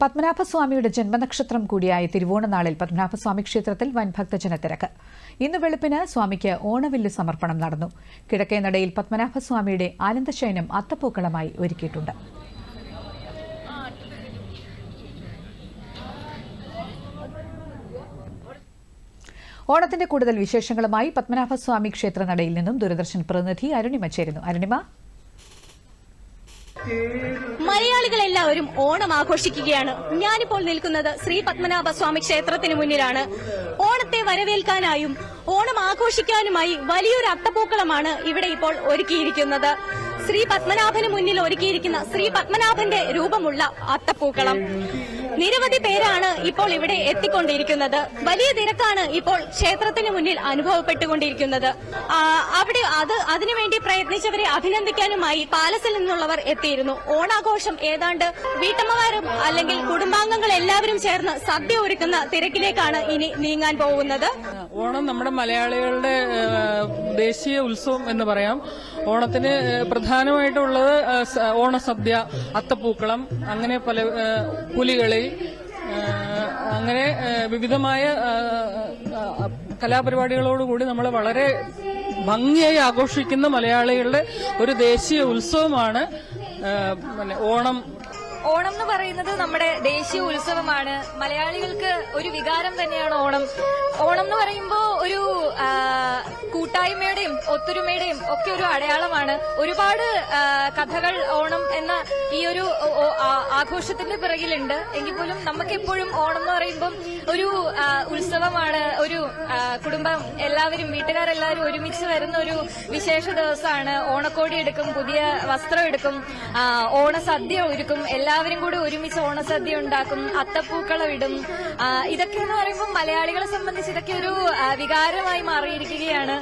പത്മനാഭസ്വാമിയുടെ ജന്മനക്ഷത്രം കൂടിയായ തിരുവോണനാളിൽ പത്മനാഭസ്വാമി ക്ഷേത്രത്തിൽ വൻ ഭക്തജനത്തിരക്ക്. ഇന്ന് വെളുപ്പിന് സ്വാമിക്ക് ഓണവില്ലു സമർപ്പണം നടന്നു. കിഴക്കേ നടയിൽ പത്മനാഭസ്വാമിയുടെ ആനന്ദശയനം അത്തപ്പൂക്കളമായി ഒരുക്കിയിട്ടുണ്ട്. ഓണത്തിന്റെ കൂടുതൽ വിശേഷങ്ങളുമായി പത്മനാഭസ്വാമി ക്ഷേത്രനടയിൽ നിന്നും ദൂരദർശൻ പ്രതിനിധി അരുണിമ ചേരുന്നു. അരുണിമ മലയാളികൾ എല്ലാവരും ഓണം ആഘോഷിക്കുകയാണ്. ഞാനിപ്പോൾ നിൽക്കുന്നത് ശ്രീ പത്മനാഭ സ്വാമി ക്ഷേത്രത്തിന് മുന്നിലാണ്. ഓണത്തെ വരവേൽക്കാനായും ഓണം ആഘോഷിക്കാനുമായി വലിയൊരു അത്തപ്പൂക്കളമാണ് ഇവിടെ ഇപ്പോൾ ഒരുക്കിയിരിക്കുന്നത്. ശ്രീ പത്മനാഭന് മുന്നിൽ ഒരുക്കിയിരിക്കുന്ന ശ്രീ പത്മനാഭന്റെ രൂപമുള്ള അത്തപ്പൂക്കളം നിരവധി പേരാണ് ഇപ്പോൾ ഇവിടെ എത്തിക്കൊണ്ടിരിക്കുന്നത്. വലിയ തിരക്കാണ് ഇപ്പോൾ ക്ഷേത്രത്തിന് മുന്നിൽ അനുഭവപ്പെട്ടുകൊണ്ടിരിക്കുന്നത്. അവിടെ അത് അതിനുവേണ്ടി പ്രയത്നിച്ചവരെ അഭിനന്ദിക്കാനുമായി പാലസിൽ നിന്നുള്ളവർ എത്തിയിരുന്നു. ഓണാഘോഷം ഏതാണ്ട് വീട്ടമ്മമാരും അല്ലെങ്കിൽ കുടുംബാംഗങ്ങൾ എല്ലാവരും ചേർന്ന് സദ്യ ഒരുക്കുന്ന തിരക്കിലേക്കാണ് ഇനി നീങ്ങാൻ പോകുന്നത്. ഓണം നമ്മുടെ മലയാളികളുടെ ദേശീയ ഉത്സവം എന്ന് പറയാം. ഓണത്തിന് ഏഹ്, പ്രധാനമായിട്ടുള്ളത് ഓണസദ്യ അത്തപ്പൂക്കളം അങ്ങനെ പല പുലികളി അങ്ങനെ വിവിധമായ കലാപരിപാടികളോടുകൂടി നമ്മൾ വളരെ ഭംഗിയായി ആഘോഷിക്കുന്ന മലയാളികളുടെ ഒരു ദേശീയ ഉത്സവമാണ് പിന്നെ ഓണം. ഓണം എന്ന് പറയുന്നത് നമ്മുടെ ദേശീയ ഉത്സവമാണ്. മലയാളികൾക്ക് ഒരു വികാരം തന്നെയാണ് ഓണം. ഓണം എന്ന് പറയുമ്പോൾ ഒരു കൂട്ടായ്മയുടെയും ഒത്തൊരുമയുടെയും ഒക്കെ ഒരു അടയാളമാണ്. ഒരുപാട് കഥകൾ ഓണം എന്ന ഈ ഒരു ആഘോഷത്തിന്റെ പിറകിലുണ്ട്. എങ്കിൽ പോലും നമുക്കെപ്പോഴും ഓണം എന്ന് പറയുമ്പോൾ ഒരു ഉത്സവമാണ് ഒരു കുടുംബം എല്ലാവരും വീട്ടുകാരെല്ലാവരും ഒരുമിച്ച് വരുന്ന ഒരു വിശേഷ ദിവസമാണ്. ഓണക്കോടി എടുക്കും പുതിയ വസ്ത്രം എടുക്കും ഓണസദ്യ ഒരുക്കും. എല്ലാവരും കൂടി ഒരുമിച്ച് ഓണസദ്യ ഉണ്ടാക്കും അത്തപ്പൂക്കളം ഇടും. ഇതൊക്കെ എന്ന് പറയുമ്പോൾ മലയാളികളെ സംബന്ധിച്ച് ഇതൊക്കെ ഒരു വികാരമായി മാറിയിരിക്കുകയാണ്.